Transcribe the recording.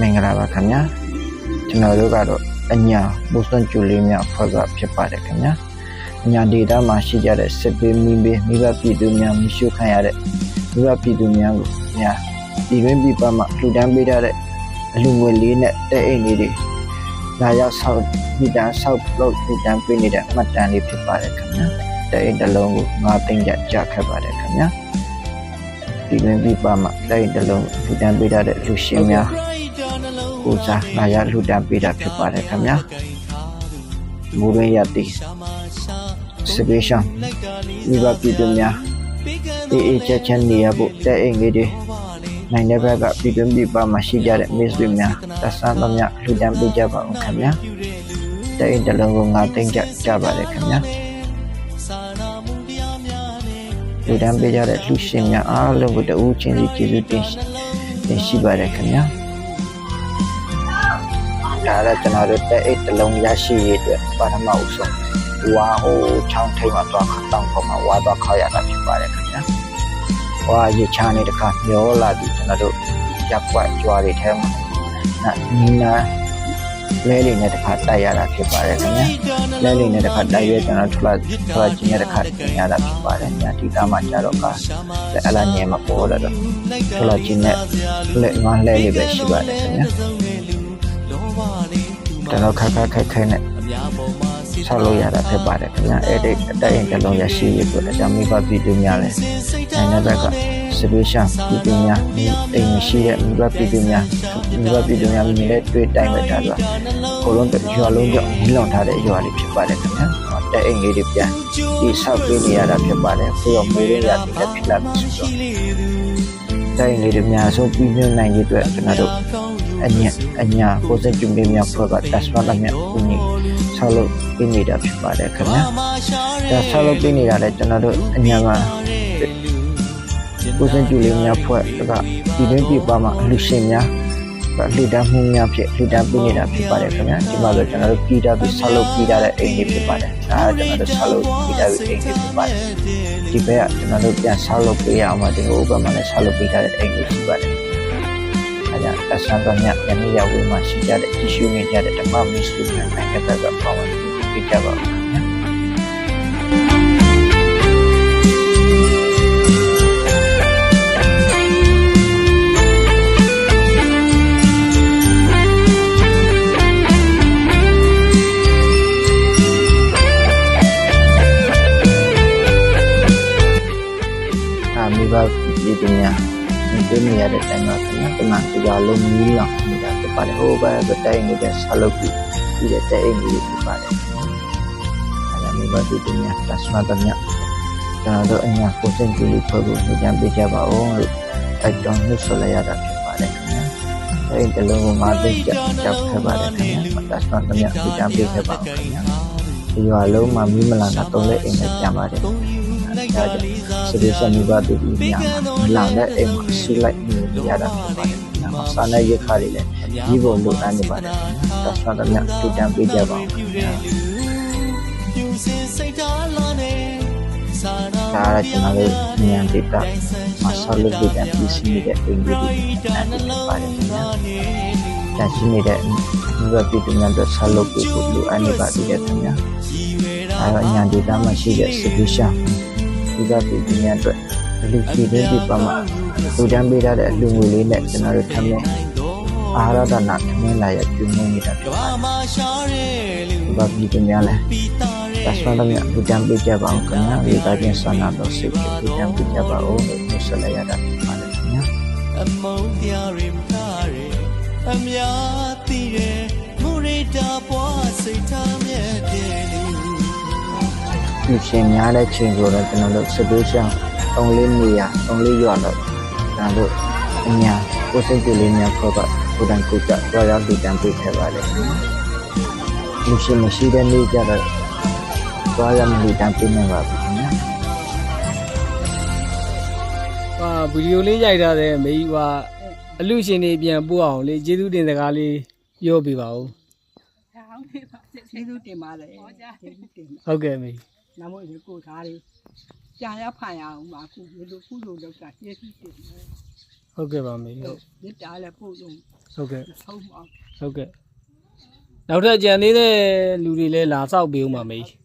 မင်္ဂလာပါခင်ဗျာကျွန်တော်တို့ကတော့အညာဘုစွန်ကျူလေးများဖွဲ့ကဖြစ်ပါတယ်ခင်ဗျာအညာဒေတာမှာရှိကြတဲ့စစ်ပေးမိပေးမိဘပြည်သူများမရှိခံရတဲ့မိဘပြည်သူများကိုညာဒီရင်းပြပမှာလှူဒန်းပေးထားတဲ့အလူငွေလေးနဲ့တဲ့အိမ်လေးတွေလာရောက်ဆောက်မိသားဆောက်လုပ်လှူဒန်းပေးနေတဲ့အမှတ်တမ်းလေးဖြစ်ပါတယ်ခင်ဗျာတဲ့အိမ်တစ်လုံးကို9သိန်းကျကြခဲ့ပါတယ်ခင်ဗျာဒီရင်းပြပမှာတဲ့အိမ်တစ်လုံးလှူဒန်းပေးထားတဲ့လူရှင်များ ကိုစားလာရလှူဒန်းပေးတာဖြစ်ပါတယ်ခင်ဗျာမူရင်းရတိစပေရှန်မိဘပြည်သူများအေးအေးချမ်းချမ်းနေရဖို့တဲ့အိမ်လေးတွေနိုင်တဲ့ဘက်ကပြည်သူပြည်ပမှာရှိကြတဲ့မိတ်ဆွေများတဆန်းသမျှလှူဒန်းပေးကြပါဦးခင်ဗျာတဲ့အိမ်တစ်လုံးကိုငါသိမ့်ကြကြပါတယ်ခင်ဗျာလူဒန်းပေးကြတဲ့လူရှင်များအားလုံးကိုတဦးချင်းစီကျေးဇူးတင်ရှိတင်ရှိပါတယ်ခင်ဗျာ ဒါလည်းကျွန်တော်တို့တဲ့အိတ်တစ်လုံးရရှိရေးအတွက်ပါရမဥဆုံးဝါဟိုချောင်းထိပ်မှာတော့တောင်းပေါ်မှာဝါတော့ခောက်ရတာဖြစ်ပါတယ်ခင်ဗျာဝါရေချာနေတခါမျောလာပြီးကျွန်တော်တို့ရပ်ကွက်ကြွားတွေထဲမှာနီနာလဲလေးနဲ့တခါတိုက်ရတာဖြစ်ပါတယ်ခင်ဗျာလဲလေးနဲ့တခါတိုက်ရဲကျွန်တော်ထလာထလာချင်းနဲ့တခါပြင်ရတာဖြစ်ပါတယ်ညာဒီသားမှာကြတော့ကလည်းအလားညဲမှာပေါ်လာတော့ထလာချင်းနဲ့လက်ငါလဲလေးပဲရှိပါတယ်ခင်ဗျာ ကျွန်တော်ခက်ခက်ခက်ခဲနဲ့ဆောက်လို့ရတာဖြစ်ပါတယ်ခင်ဗျာအဲ့ဒီအတိုက်ရင်တစ်လုံးရရှိရအတွက်အကြောင်းမိဘပြည်သူများလည်းနိုင်ငံဘက်ကစပေးရှန်ပြည်သူများအိမ်ရှိတဲ့မိဘပြည်သူများမိဘပြည်သူများမြင်တဲ့တွေ့တိုင်းပဲဒါဆိုကိုလုံးတရွာလုံးကြောင့်မီးလောင်ထားတဲ့ရွာလေးဖြစ်ပါတယ်ခင်ဗျာတဲ့အိမ်လေးတွေပြန်ဒီဆောက်ပေးနေရတာဖြစ်ပါတယ်ပြီးတော့မေးရရတဲ့ဖြစ်လာပြီဆိုတော့တဲ့အိမ်လေးတွေများဆုံးပြီးမြနိုင်တဲ့အတွက်ကျွန်တော်တို့အ ညာအညာကိုစကြုံလေးများဖွဲ့ကတတ်ဆွမ်းလာမြဦးနေဆောက်လုပ်ပေးနေတာဖြစ်ပါတယ်ခင်ဗျာဒါဆောက်လုပ်ပေးနေတာလည်းကျွန်တော်တို့အညာမှာကိုစကြုံလေးများဖွဲ့ကဒီတွင်ပြပါမှာအလူရှင်များလူတန်းမှုများဖြစ်လူတန်းပေးနေတာဖြစ်ပါတယ်ခင်ဗျာဒီမှာဆိုကျွန်တော်တို့ပြည်တာပြီးဆောက်လုပ်ပြီးတဲ့အိမ်လေးဖြစ်ပါတယ်ဒါကကျွန်တော်တို့ဆောက်လုပ်ပြီးတဲ့အိမ်လေးဖြစ်ပါတယ်ဒီဘက်ကကျွန်တော်တို့ပြန်ဆောက်လုပ်ပေးရအောင်ပါဒီဟိုဘက်မှာလည်းဆောက်လုပ်ပေးတဲ့အိမ်လေးဖြစ်ပါတယ် အဲဒါအဆန်တော်မြတ်ယနေ့ရောက်ဝေးမှာရှိကြတဲ့ကြီးရှုနေကြတဲ့ဓမ္မမစ္စည်းများနိုင်ငံဘက်ကပါဝင်ပြကြပါဦးခင်ဗျာအာမိဘပြည်သူများ ဒီတွေ့နေရတဲ့တိုင်းမှာခင်ဗျာတမန်တရားလုံးမီးလောင်နေတာဖြစ်ပါတယ်ဟိုဘက်ကတိုင်းနေတဲ့ဆက်လုပ်ပြီးပြီးတဲ့တဲ့အိမ်ကြီးဖြစ်ပါတယ်အဲဒါမိဘပြည်သူများတဆွမ်းတမြကျွန်တော်တို့အညာကိုစင်ကြည့်လို့ဖွဲ့ဖို့ညွှန်ကြားပေးကြပါဦးလို့တိုက်တွန်းနှုတ်ဆက်လိုက်ရတာဖြစ်ပါတယ်ခင်ဗျာအဲဒီတလုံးကိုငါသိကြကြောက်ခဲ့ပါတယ်ခင်ဗျာတဆွမ်းတမြညွှန်ကြားပေးခဲ့ပါဦးခင်ဗျာဒီရွာလုံးမှာမိမလာတာတုံးတဲ့အိမ်နဲ့ကြံပါတယ် ဒါကြောင့်စရိစမိဘတူတူများမှာလောင်တဲ့အိမ်မှာဆူလိုက်နေရတာဖြစ်ပါတယ်။ဒါမှစာနဲ့ရခါတွေလည်းဒီဘုံလိုအပ်နေပါတယ်။ဒါဆွမ်းသမျှတူတန်ပေးကြပါဦးခင်ဗျာ။ဒါရကျွန်တော်တို့ဉာဏ်တိတာမဆလဘီတန်ပြီးစီနေတဲ့အိမ်ကြီးတွေနဲ့ပါတယ်ခင်ဗျာ။ဒါရှိနေတဲ့ဒီဘက်ပြည်သူများတို့ဆလဘီကိုလိုအပ်နေပါသေးတယ်ခင်ဗျာ။ဒါကဉာဏ်တိတာမှာရှိတဲ့ solution ဒီကပြည်သူများအတွက်လူကြီးတွေဒီပမာလူတန်းပေးထားတဲ့အလူငွေလေးနဲ့ကျွန်တော်တို့ထမင်းအာရဒနာထမင်းလာရပြုနေနေတာဖြစ်ပါတယ်။ဒီကပြည်သူများလည်းသက်ဆွမ်းတဲ့လူတန်းပေးကြပါအောင်ခင်ဗျာ။ဒီကချင်းဆန္ဒတော်စိတ်ကိုလူတန်းပေးကြပါဦးလို့ပြောဆက်လိုက်ရတာဖြစ်ပါတယ်ခင်ဗျာအမုန်းတရားရင်ထားရအများသိရမူရိတာပွားစိတ်ထားမြဲတဲ့လူ။ ဒီရှင်များတဲ့ချိန်ဆိုတော့ကျွန်တော်တို့စပေးရှောင်း၃လေးနေရ၃လေးရွာတော့ကျွန်တော်တို့အညာကိုယ်စိတ်ကြလေးများခေါ်ပါကိုယ်တိုင်ကိုယ်ကြတော့ရောက်လူတန်းပေးခဲ့ပါတယ်ခင်ဗျာ။လူရှင်မရှိတဲ့နေ့ကြတော့သွားရမလူတန်းပေးနေပါဘူးခင်ဗျာ။ဟာဗီဒီယိုလေးရိုက်ထားတဲ့မေကြီးကအလူရှင်တွေပြန်ပို့အောင်လေကျေးဇူးတင်စကားလေးပြောပြပါဦးကျေးဇူးတင်ပါတယ်ကျေးဇူးတင်ပါဟုတ်ကဲ့မေကြီး နမို့ဒီကိုသားလေးကြာရဖန်ရအောင်ပါခုဒီလိုခုလိုလောက်တာကျေးဇူးတင်တယ်ဟုတ်ကဲ့ပါမေကြီးဟုတ်မေတ္တာလည်းပို့လို့ဟုတ်ကဲ့ဆုံးပါဟုတ်ကဲ့နောက်ထပ်ကြံသေးတဲ့လူတွေလည်းလာဆောက်ပေးဦးမှာမေကြီး